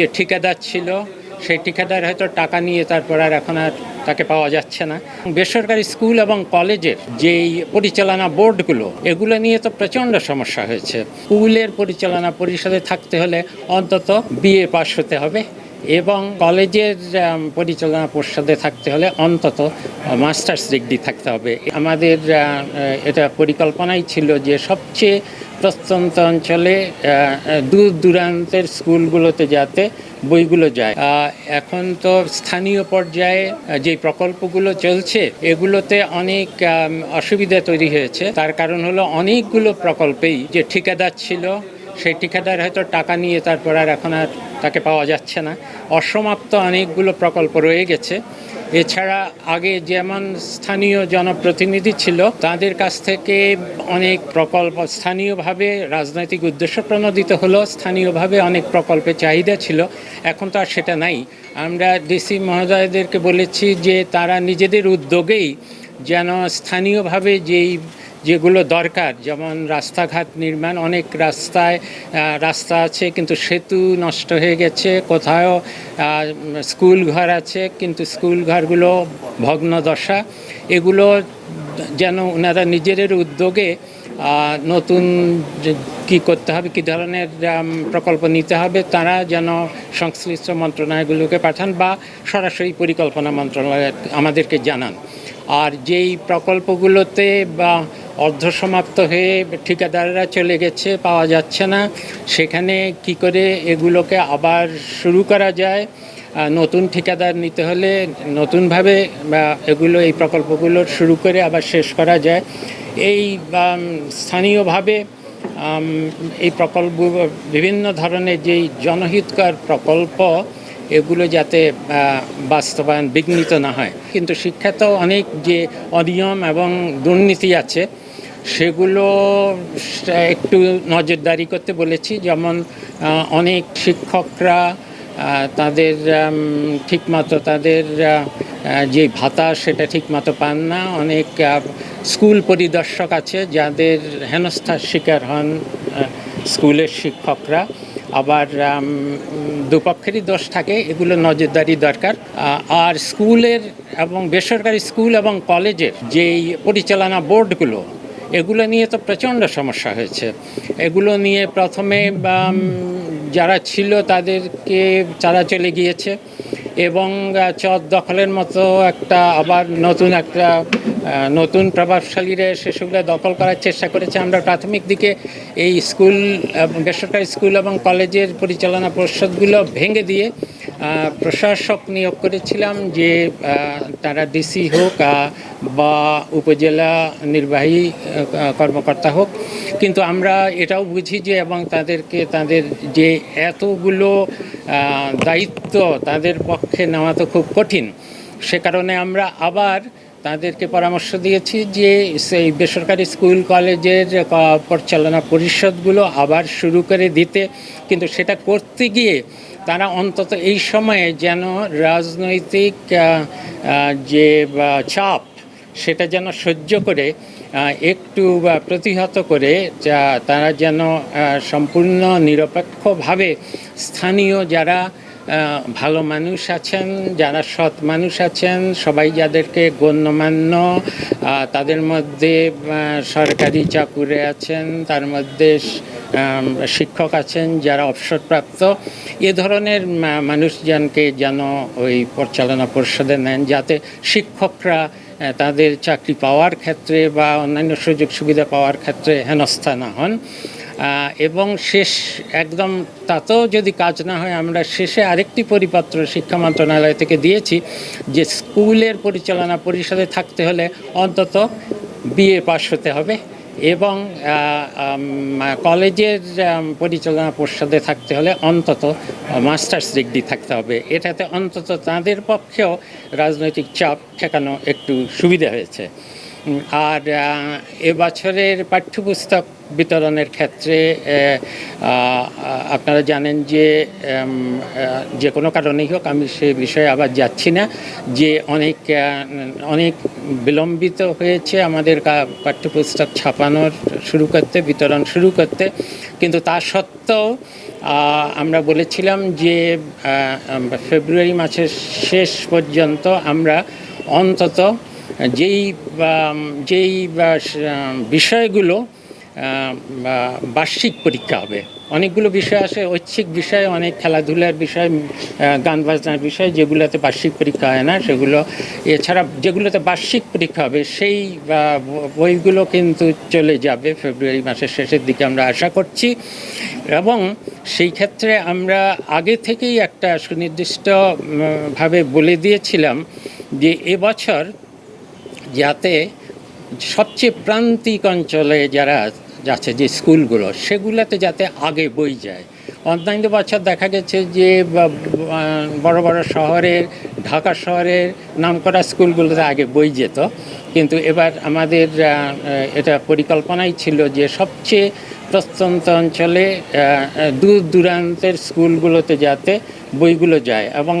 যে ঠিকাদার ছিল, সেই ঠিকাদার হয়তো টাকা নিয়ে তারপর আর এখন আর তাকে পাওয়া যাচ্ছে না। বেসরকারি স্কুল এবং কলেজের যেই পরিচালনা বোর্ডগুলো, এগুলো নিয়ে তো প্রচণ্ড সমস্যা হয়েছে। স্কুলের পরিচালনা পরিষদে থাকতে হলে অন্তত বিএ পাস হতে হবে। এবং কলেজের পরিচালনা পরিষদে থাকতে হলে অন্তত মাস্টার্স ডিগ্রি থাকতে হবে। আমাদের এটা পরিকল্পনাই ছিল যে সবচেয়ে প্রত্যন্ত অঞ্চলে দূর দূরান্তের স্কুলগুলোতে যাতে বইগুলো যায়। এখন তো স্থানীয় পর্যায়ে যে প্রকল্পগুলো চলছে, এগুলোতে অনেক অসুবিধা তৈরি হয়েছে। তার কারণ হলো অনেকগুলো প্রকল্পেই যে ঠিকাদার ছিল সেই ঠিকাদার হয়তো টাকা নিয়ে তারপর আর এখন আর তাকে পাওয়া যাচ্ছে না। অসমাপ্ত অনেকগুলো প্রকল্প রয়ে গেছে। এছাড়া আগে যেমন স্থানীয় জনপ্রতিনিধি ছিল, তাদের কাছ থেকে অনেক প্রকল্প স্থানীয়ভাবে রাজনৈতিক উদ্দেশ্য প্রণোদিত হলো, স্থানীয়ভাবে অনেক প্রকল্পের চাহিদা ছিল। এখন তো আর সেটা নাই। আমরা ডিসি মহোদয়দেরকে বলেছি যে তারা নিজেদের উদ্যোগেই যেন স্থানীয়ভাবে যেই যেগুলো দরকার, যেমন রাস্তাঘাট নির্মাণ, অনেক রাস্তায় রাস্তা আছে কিন্তু সেতু নষ্ট হয়ে গেছে, কোথাও স্কুল ঘর আছে কিন্তু স্কুল ঘরগুলো ভগ্ন দশা এগুলো যেন ওনারা নিজেদের উদ্যোগে নতুন কী করতে হবে, কী ধরনের প্রকল্প নিতে হবে, তারা যেন সংশ্লিষ্ট মন্ত্রণালয়গুলোকে পাঠান বা সরাসরি পরিকল্পনা মন্ত্রণালয় আমাদেরকে জানান। আর যেই প্রকল্পগুলোতে বা অর্ধসমাপ্ত হয়ে ঠিকাদাররা চলে গেছে, পাওয়া যাচ্ছে না। সেখানে কি করে এগুলোকে আবার শুরু করা যায়? নতুন ঠিকাদার নিতে হলে নতুনভাবে এগুলো, এই প্রকল্পগুলো শুরু করে আবার শেষ করা যায়। এই স্থানীয়ভাবে এই প্রকল্প, বিভিন্ন ধরনের যেই জনহিতকর প্রকল্প, এগুলো যাতে বাস্তবায়ন, বিঘ্নিত না হয়। কিন্তু শিক্ষাতেও অনেক যে অনিয়ম এবং দুর্নীতি আছে সেগুলো একটু নজরদারি করতে বলেছি। যেমন অনেক শিক্ষকরা তাদের ঠিকমতো তাদের যে ভাতা সেটা ঠিকমতো পান না। অনেক স্কুল পরিদর্শক আছে যাদের হেনস্থার শিকার হন স্কুলের শিক্ষকরা। আবার দুপক্ষেরই দোষ থাকে, এগুলো নজরদারি দরকার। আর স্কুলের এবং বেসরকারি স্কুল এবং কলেজের যেই পরিচালনা বোর্ডগুলো এগুলো নিয়ে তো প্রচণ্ড সমস্যা হয়েছে। এগুলো নিয়ে প্রথমে যারা ছিল তাদেরকে তারা চলে গিয়েছে এবং চর দখলের মতো একটা আবার নতুন একটা নতুন প্রভাবশালীরা এসে সেগুলো দখল করার চেষ্টা করেছে। আমরা প্রাথমিক দিকে এই স্কুল বেসরকারি স্কুল এবং কলেজের পরিচালনা পরিষদগুলো ভেঙে দিয়ে প্রশাসক নিয়োগ করেছিলাম যে তারা ডিসি হোক বা উপজেলা নির্বাহী কর্মকর্তা হোক। কিন্তু আমরা এটাও বুঝি যে, এবং তাদেরকে, তাদের যে এতগুলো দায়িত্ব তাদের পক্ষে নেওয়া তো খুব কঠিন। সে কারণে আমরা আবার তাদেরকে পরামর্শ দিয়েছি যে সেই বেসরকারি স্কুল, কলেজের পরিচালনা পরিষদগুলো আবার শুরু করে দিতে। কিন্তু সেটা করতে গিয়ে তারা অন্তত এই সময়ে যেন রাজনৈতিক যে চাপ সেটা যেন সহ্য করে একটু প্রতিহত করে তারা যেন সম্পূর্ণ নিরপেক্ষভাবে স্থানীয় যারা ভালো মানুষ আছেন, যারা সৎ মানুষ আছেন, সবাই যাদেরকে গণ্যমান্য তাদের মধ্যে সরকারি চাকুরে আছেন, তার মধ্যে শিক্ষক আছেন, যারা অবসরপ্রাপ্ত। এ ধরনের মানুষজনকে যেন ওই পরিচালনা পরিষদে নেন, যাতে শিক্ষকরা তাদের চাকরি পাওয়ার ক্ষেত্রে বা অন্যান্য সুযোগ সুবিধা পাওয়ার ক্ষেত্রে হেনস্থা না হন। এবং শেষ একদম তাতেও যদি কাজ না হয়, আমরা শেষে আরেকটি পরিপত্র শিক্ষা মন্ত্রণালয় থেকে দিয়েছি যে স্কুলের পরিচালনা পরিষদে থাকতে হলে অন্তত বিএ পাশ হতে হবে। এবং কলেজের পরিচালনা পর্ষদে থাকতে হলে অন্তত মাস্টার্স ডিগ্রি থাকতে হবে। এটাতে অন্তত তাদের পক্ষেও রাজনৈতিক চাপ ঠেকানো একটু সুবিধা হয়েছে। আর এবছরের পাঠ্যপুস্তক বিতরণের ক্ষেত্রে আপনারা জানেন যে যে কোনো কারণেই হোক আমি সে বিষয়ে আবার যাচ্ছি না, যে অনেক অনেক বিলম্বিত হয়েছে আমাদের পাঠ্যপুস্তক ছাপানোর শুরু করতে, বিতরণ শুরু করতে। কিন্তু তা সত্ত্বেও আমরা বলেছিলাম যে ফেব্রুয়ারি মাসের শেষ পর্যন্ত আমরা অন্তত যেই যেই বিষয়গুলো বার্ষিক পরীক্ষা হবে। অনেকগুলো বিষয় আছে ঐচ্ছিক বিষয় অনেক খেলাধুলার বিষয় গান বাজনার বিষয় যেগুলোতে বার্ষিক পরীক্ষা হয় না সেগুলো এছাড়া যেগুলোতে বার্ষিক পরীক্ষা হবে সেই বইগুলো কিন্তু চলে যাবে ফেব্রুয়ারি মাসের শেষের দিকে আমরা আশা করছি। এবং সেই ক্ষেত্রে আমরা আগে থেকেই একটা সুনির্দিষ্ট উম, ভাবে বলে দিয়েছিলাম যে এবছর যাতে সবচেয়ে প্রান্তিক অঞ্চলে যারা যাচ্ছে, যে স্কুলগুলো, সেগুলোতে যাতে আগে বই যায়। অন্যান্য বছর দেখা গেছে যে বড় বড় শহরের ঢাকা শহরের নামকরা স্কুলগুলোতে আগে বই যেত। কিন্তু এবার আমাদের এটা পরিকল্পনাই ছিল যে, সবচেয়ে প্রত্যন্ত অঞ্চলে দূর দূরান্তের স্কুলগুলোতে যাতে বইগুলো যায় এবং